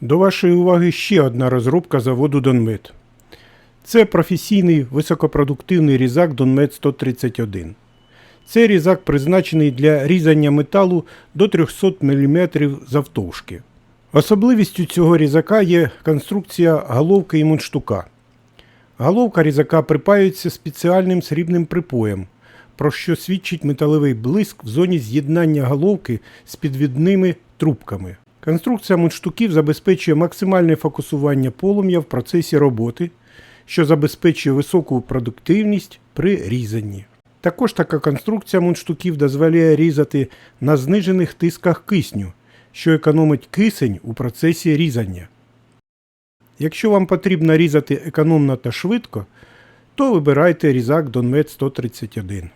До вашої уваги ще одна розробка заводу Донмет. Це професійний високопродуктивний різак Донмет 131. Цей різак призначений для різання металу до 300 мм завтовшки. Особливістю цього різака є конструкція головки і мундштука. Головка різака припаюється спеціальним срібним припоєм, про що свідчить металевий блиск в зоні з'єднання головки з підвідними трубками. Конструкція мундштуків забезпечує максимальне фокусування полум'я в процесі роботи, що забезпечує високу продуктивність при різанні. Також така конструкція мундштуків дозволяє різати на знижених тисках кисню, що економить кисень у процесі різання. Якщо вам потрібно різати економно та швидко, то вибирайте різак Донмет 131.